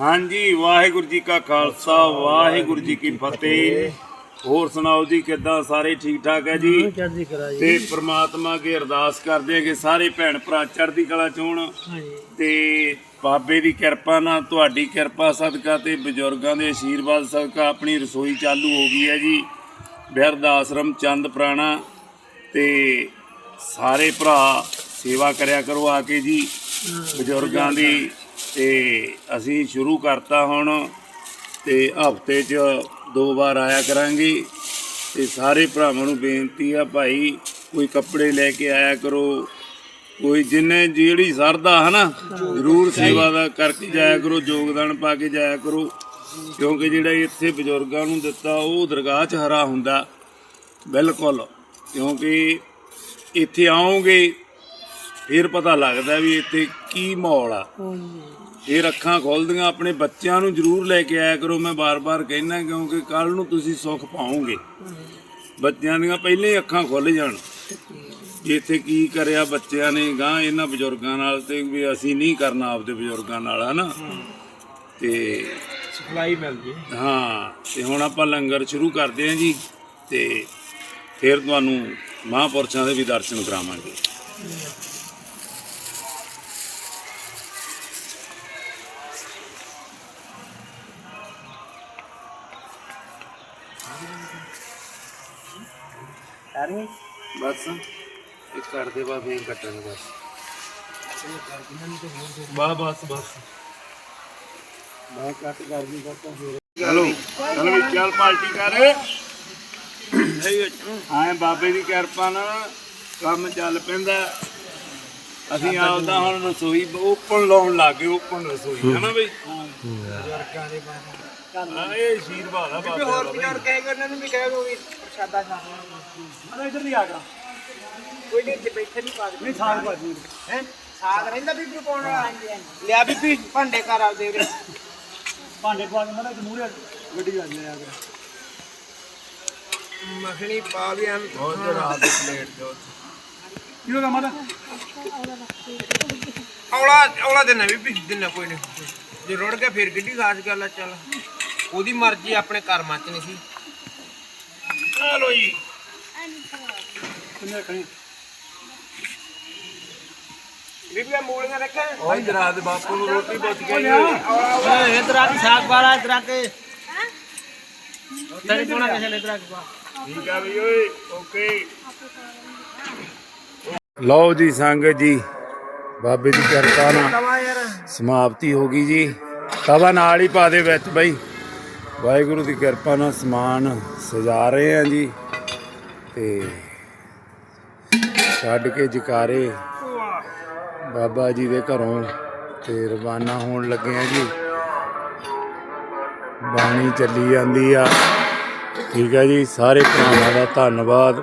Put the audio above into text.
ਹਾਂਜੀ ਵਾਹਿਗੁਰੂ ਜੀ ਕਾ ਖਾਲਸਾ ਵਾਹਿਗੁਰੂ ਜੀ ਕੀ ਫਤਿਹ। ਹੋਰ ਸੁਣਾਓ ਜੀ ਕਿੱਦਾਂ? ਸਾਰੇ ਠੀਕ ਠਾਕ ਹੈ ਜੀ? ਚੜ੍ਹਦੀ ਕਲਾ ਜੀ ਤੇ ਪ੍ਰਮਾਤਮਾ ਅੱਗੇ ਅਰਦਾਸ ਕਰਦੇ ਹਾਂ ਕਿ ਸਾਰੇ ਭੈਣ ਭਰਾ ਚੜ੍ਹਦੀ ਕਲਾ ਚ ਹੋਣ। ਹਾਂਜੀ। ਤੇ ਬਾਬੇ ਦੀ ਕਿਰਪਾ ਨਾਲ ਤੁਹਾਡੀ ਕਿਰਪਾ ਸਦਕਾ ਤੇ ਬਜ਼ੁਰਗਾਂ ਦੇ ਆਸ਼ੀਰਵਾਦ ਸਦਕਾ ਆਪਣੀ ਰਸੋਈ ਚਾਲੂ ਹੋ ਗਈ ਹੈ ਜੀ। ਬਿਰਧ ਆਸ਼ਰਮ ਚੰਦ ਪ੍ਰਾਣਾ। ਤੇ ਸਾਰੇ ਭਰਾ ਸੇਵਾ ਕਰਿਆ ਕਰੋ ਆ ਕੇ ਜੀ। ਬਜ਼ੁਰਗਾਂ ਦੀ ਤੇ ਅਸੀਂ ਸ਼ੁਰੂ ਕਰਤਾ ਹੁਣ ਤੇ ਹਫ਼ਤੇ 'ਚ ਦੋ ਵਾਰ ਆਇਆ ਕਰਾਂਗੇ। ਤੇ ਸਾਰੇ ਭਰਾਵਾਂ ਨੂੰ ਬੇਨਤੀ ਆ ਭਾਈ ਕੋਈ ਕੱਪੜੇ ਲੈ ਕੇ ਆਇਆ ਕਰੋ। ਕੋਈ ਜਿੰਨੇ ਜਿਹੜੀ ਸਰਦਾ ਹਨਾ ਜ਼ਰੂਰ ਸੇਵਾ ਦਾ ਕਰਕੇ ਜਾਇਆ ਕਰੋ ਯੋਗਦਾਨ ਪਾ ਕੇ ਜਾਇਆ ਕਰੋ। ਕਿਉਂਕਿ ਜਿਹੜਾ ਇੱਥੇ ਬਜ਼ੁਰਗਾਂ ਨੂੰ ਦਿੱਤਾ ਉਹ ਦਰਗਾਹ 'ਚ ਹਰਾ ਹੁੰਦਾ। ਬਿਲਕੁਲ ਕਿਉਂਕਿ ਇੱਥੇ ਆਓਗੇ ਫਿਰ ਪਤਾ ਲੱਗਦਾ ਵੀ ਇੱਥੇ ਕੀ ਮਾਹੌਲ ਆ? ਇਹ ਅੱਖਾਂ ਖੋਲਦੀਆਂ ਆਪਣੇ ਬੱਚਿਆਂ ਨੂੰ ਜ਼ਰੂਰ ਲੈ ਕੇ ਆਇਆ ਕਰੋ ਮੈਂ ਬਾਰ-ਬਾਰ ਕਹਿਣਾ ਕਿਉਂਕਿ ਕੱਲ ਨੂੰ ਤੁਸੀਂ ਸੁੱਖ ਪਾਓਗੇ। ਬੱਚਿਆਂ ਦੀਆਂ ਪਹਿਲਾਂ ਹੀ ਅੱਖਾਂ ਖੁੱਲ ਜਾਣ। ਇੱਥੇ ਕੀ ਕਰਿਆ ਬੱਚਿਆਂ ਨੇ ਗਾਂ ਇਹਨਾਂ ਬਜ਼ੁਰਗਾਂ ਨਾਲ ਤੇ ਵੀ ਅਸੀਂ ਨਹੀਂ ਕਰਨਾ ਆਪਦੇ ਬਜ਼ੁਰਗਾਂ ਨਾਲ ਹਨਾ? ਤੇ ਸਪਲਾਈ ਮਿਲ ਜੀ ਹਾਂ ਤੇ ਹੁਣ ਆਪਾਂ ਲੰਗਰ ਸ਼ੁਰੂ ਕਰਦੇ ਹਾਂ ਜੀ ਤੇ ਫਿਰ ਤੁਹਾਨੂੰ ਮਹਾਂਪੁਰਸ਼ਾਂ ਦੇ ਵੀ ਦਰਸ਼ਨ ਕਰਾਵਾਂਗੇ। ਬਸ ਇਹ ਕਰਦੇ ਬਾ ਫੇਰ ਕੱਟਣ ਬਸ ਬਾ ਬਸ ਬਸ। ਬਾ ਕੱਟ ਕਰ ਦੀ ਕਰਤਾ ਫੇਰ। ਚਲੋ ਚਲੋ ਵੀ ਚੱਲ ਪਾਰਟੀ ਕਰ। ਆਏ ਬਾਬੇ ਦੀ ਕਿਰਪਾ ਨਾਲ ਕੰਮ ਚੱਲ ਪੈਂਦਾ। ਅਸੀਂ ਆਪਦਾ ਹੁਣ ਰਸੋਈ ਓਪਨ ਲਾਉਣ ਲੱਗੇ ਓਪਨ ਰਸੋਈ ਹੈ। ਨਾ ਬਈ? ਬਜ਼ੁਰਗਾਂ ਦੇ ਬਾਰੇ ਹਾਂ ਇਹ ਆਸ਼ੀਰਵਾਦ ਆ ਬਾਬੇ ਦਾ ਬਈ। ਕਹੇਗਾ ਉਹਨਾਂ ਨੂੰ ਵੀ ਕਹੇਗਾ ਵੀ ਪ੍ਰਸ਼ਾਦਾ ਛਕਣਾ ਅਰੇ ਇੱਧਰ ਨਹੀਂ ਆ ਗਿਆ ਕੋਈ ਨਹੀਂ ਇੱਥੇ ਬੈਠੇ ਨਹੀਂ ਪਾ ਨਹੀਂ ਸਾਗ ਭਾਜੀ ਹੈ? ਸਾਗ ਰਹਿੰਦਾ ਬੀਬੀ ਪਾਉਣ ਵਾਲਾ ਲਿਆ ਬੀਬੀ ਭਾਂਡੇ ਘਰ ਆ ਦੇ ਭਾਂਡੇ ਪਾ ਕੇ ਮੜਾ ਮੂਹਰੇ ਗੱਡੀ ਆ ਜਾ ਮੱਖਣੀ ਪਾ ਵੀ ਦੀ ਪਲੇਟ ਜੋ ਕੀ ਮਾਤਾ ਔਲਾ ਔਲਾ ਦੇ ਨਾ ਬੀਬੀ ਦਿਨਾ ਕੋਈ ਨਹੀਂ ਜੇ ਰੁੜ ਗਿਆ ਫਿਰ ਕਿੱਡੀ ਖਾਸ ਗੱਲ ਆ ਚੱਲ। ਉਹਦੀ ਮਰਜ਼ੀ ਆਪਣੇ ਕਰਮਾਂ ਚ ਨਹੀਂ ਸੀ। ਚਲੋ ਜੀ। ਕਿੰਨੇ ਕਣੀ ਮੂਲੀਆਂ ਰੱਖਾਂ ਉਹ ਇਧਰ ਆ ਦੇ ਬਾਪੂ ਨੂੰ ਰੋਟੀ ਪੁੱਛ ਕੇ ਇਧਰ ਆ ਕੇ ਸਾਗ ਵਾਲਾ ਇਧਰ ਆ ਕੇ। ਤੇਰੇ ਕੋਣਾ ਕਿਸੇ ਇਧਰ ਆ ਕੇ ਪਾ। ਠੀਕ ਆ ਵੀ ਓਏ ਓਕੇ। ਲਓ ਜੀ ਸੰਗਤ ਜੀ ਬਾਬੇ ਦੀ ਕਿਰਪਾ ਨਾਲ ਸਮਾਪਤੀ ਹੋ ਗਈ ਜੀ। ਤਵਾ ਨਾਲ ਹੀ ਪਾ ਦੇ ਵਿੱਚ ਬਈ। ਵਾਹਿਗੁਰੂ ਦੀ ਕਿਰਪਾ ਨਾਲ ਸਮਾਨ ਸਜਾ ਰਹੇ ਆ ਜੀ। ਤੇ ਛੱਡ ਕੇ ਜਕਾਰੇ ਬਾਬਾ ਜੀ ਦੇ ਘਰੋਂ ਤੇ ਰਵਾਨਾ ਹੋਣ ਲੱਗੇ ਆ ਜੀ। ਬਾਣੀ ਚੱਲੀ ਜਾਂਦੀ ਆ। ਠੀਕ ਹੈ ਜੀ ਸਾਰੇ ਭਰਾਵਾਂ ਦਾ ਧੰਨਵਾਦ।